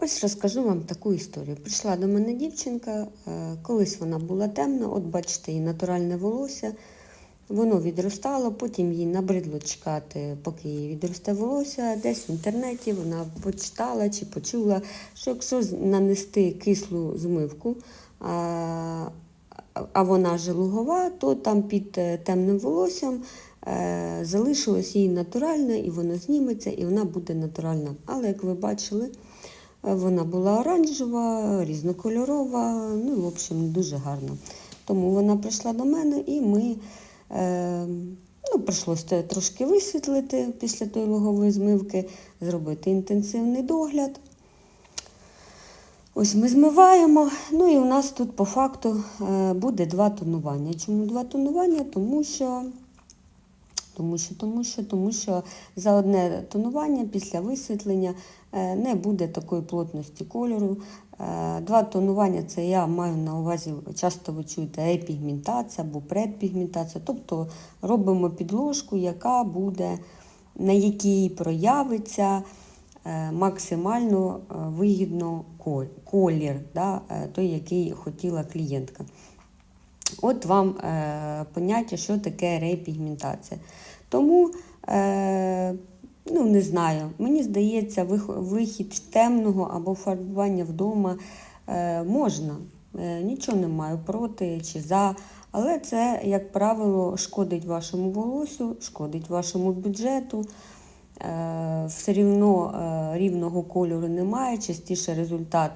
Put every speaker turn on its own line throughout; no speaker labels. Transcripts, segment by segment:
Ось розкажу вам таку історію. Прийшла до мене дівчинка, е, колись вона була темна, от бачите, її натуральне волосся. Воно відростало, потім їй набридло чекати, поки їй відросте волосся. Десь в інтернеті вона почитала чи почула, що якщо нанести кислу змивку, а, а вона же лугова, то там під е, темним волоссям е, залишилось їй натуральне, і воно зніметься, і вона буде натуральна. Але як ви бачили, вона була оранжева, різнокольорова, ну, в общем, дуже гарна. Тому вона прийшла до мене і ми. Е, ну, прийшлося трошки висвітлити після тої лугової змивки, зробити інтенсивний догляд. Ось ми змиваємо. Ну і у нас тут по факту е, буде два тонування. Чому два тонування? Тому що, тому що, тому що, тому що за одне тонування після висвітлення е, не буде такої плотності кольору. Е, Два тонування це я маю на увазі, часто ви чуєте епігментація або предпігментація. Тобто робимо підложку, яка буде, на якій проявиться е, максимально вигідно колір, да, той, який хотіла клієнтка. От вам е, поняття, що таке репігментація. Тому, е, ну не знаю, мені здається, вихід темного або фарбування вдома е, можна. Е, нічого не маю проти чи за. Але це, як правило, шкодить вашому волосю, шкодить вашому бюджету. Е, все рівно е, рівного кольору немає, частіше результат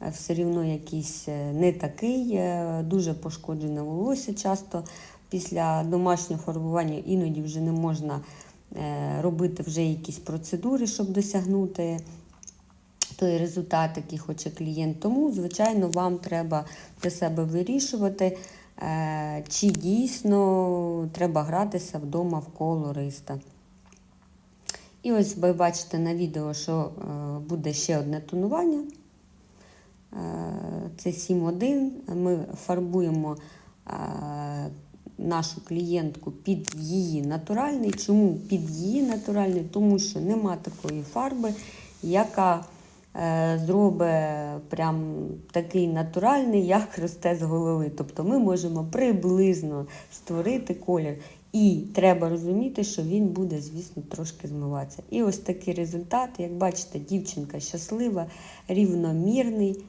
все рівно якийсь е, не такий, е, дуже пошкоджене волосся. Часто після домашнього фарбування іноді вже не можна е, робити вже якісь процедури, щоб досягнути той результат, який хоче клієнт. Тому, звичайно, вам треба для себе вирішувати, е, чи дійсно треба гратися вдома в колориста. І ось ви бачите на відео, що е, буде ще одне тонування. Е, Це 7.1. Ми фарбуємо е, нашу клієнтку під її натуральний. Чому під її натуральний? Тому що нема такої фарби, яка е, зробить прям такий натуральний, як росте з голови. Тобто ми можемо приблизно створити колір. І треба розуміти, що він буде, звісно, трошки змиватися. І ось такий результат, як бачите, дівчинка щаслива, рівномірний,